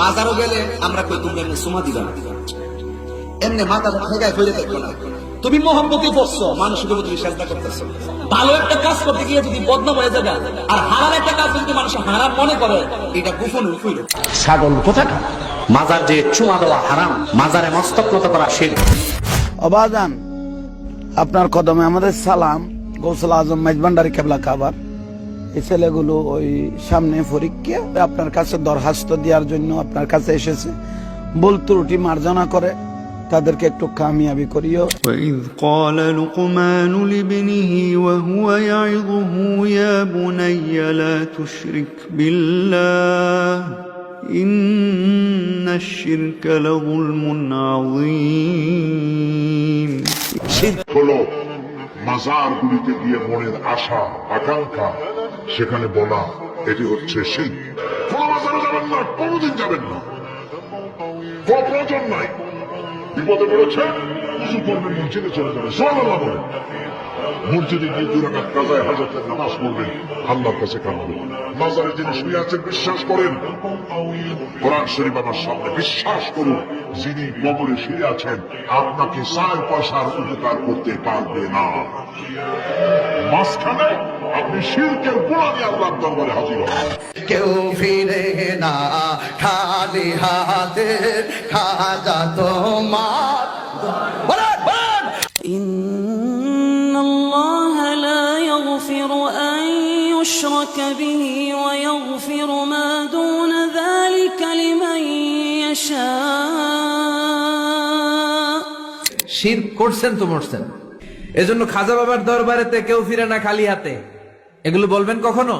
মাজারও গেলে আমরা কই তোমরা এমনি সুমা দিবা না। এমনি মাথা ঠেকায় ফিরে দেখব না। তুমি মোহাম্মতি পড়ছো মানুষের উপর তুমি চেষ্টা করতেছো। ভালো একটা কাজ করতে গিয়ে যদি বদনাম হয়ে যাবে আর হারার একটা কাজ যদি মানুষ হারাম মনে করে এটা গোপন উফুল ছাগল কোথাকা মাজার যে চুমা দেওয়া হারাম মাজারে মস্তক নত করা শির। অবাজান আপনার কদমে আমাদের সালাম গৌসল আজম মেজবান্ডারি কেবলা কাবার। এই ছেলেগুলো ওই সামনে পরীক্ষা আপনার কাছে দরখাস্ত দেওয়ার জন্য আপনার কাছে এসেছে ভুল ত্রুটি মার্জনা করে তাদেরকে একটু কামিয়াবি করিও وإذ قال لقمان لابنه وهو يعظه يا بني لا تشرك بالله إن الشرك لظلم عظيم হলো মাজারগুলিতে গিয়ে মনের আশা আকাঙ্ক্ষা সেখানে বলা, এটি হচ্ছে সেই। যাবেন না, কোনোদিন যাবেন না। প্রয়োজন নাই। বিপদে পড়েছে করবেন মসজিদে চলে মসজিদে গিয়ে আল্লাহর কাছে মাজারে যিনি শুয়ে আছেন, বিশ্বাস করেন। কোরআন শরীফ আমার সামনে, বিশ্বাস করুন, যিনি কবরে শুয়ে আছেন, আপনাকে চার পয়সার উপকার করতে পারবে না। মাঝখানে আপনি শিরকের গোড়া নিয়ে আল্লাহর দরবারে হাজির হন কেউ ফিরে না খালি হাতে খাজা তোমার বলেন, বলেন। إن الله لا يغفر أن يشرك به ويغفر ما دون ذلك لمن يشاء শির করছেন তো মরছেন এজন্য খাজা বাবার দরবারেতে কেউ ফিরে না খালি হাতে এগুলো বলবেন কখনো?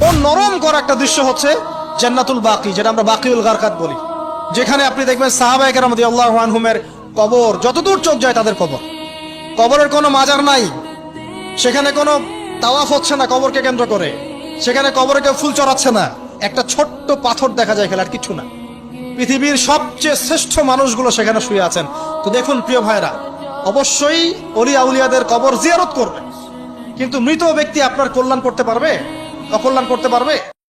ও নরম করা একটা দৃশ্য হচ্ছে জান্নাতুল বাকি, যেটা আমরা বাকিউল গারকাত বলি। যেখানে আপনি দেখবেন সাহাবায়ে কেরাম রাদিয়াল্লাহু আনহুমের কবর, যতদূর চোখ যায় তাদের কবর। কবরের কোনো মাজার নাই। সেখানে কোনো তাওয়াফ হচ্ছে না কবরকে কেন্দ্র করে। সেখানে কবরে কেউ ফুল চড়াচ্ছে না। একটা ছোট্ট পাথর দেখা যায় খেলার কিছু না। পৃথিবীর সবচেয়ে শ্রেষ্ঠ মানুষগুলো সেখানে শুয়ে আছেন। তো দেখুন প্রিয় ভাইরা অবশ্যই অলি আউলিয়াদের কবর জিয়ারত করবে। কিন্তু মৃত ব্যক্তি আপনার কল্যাণ করতে পারবে? অকল্যাণ করতে পারবে?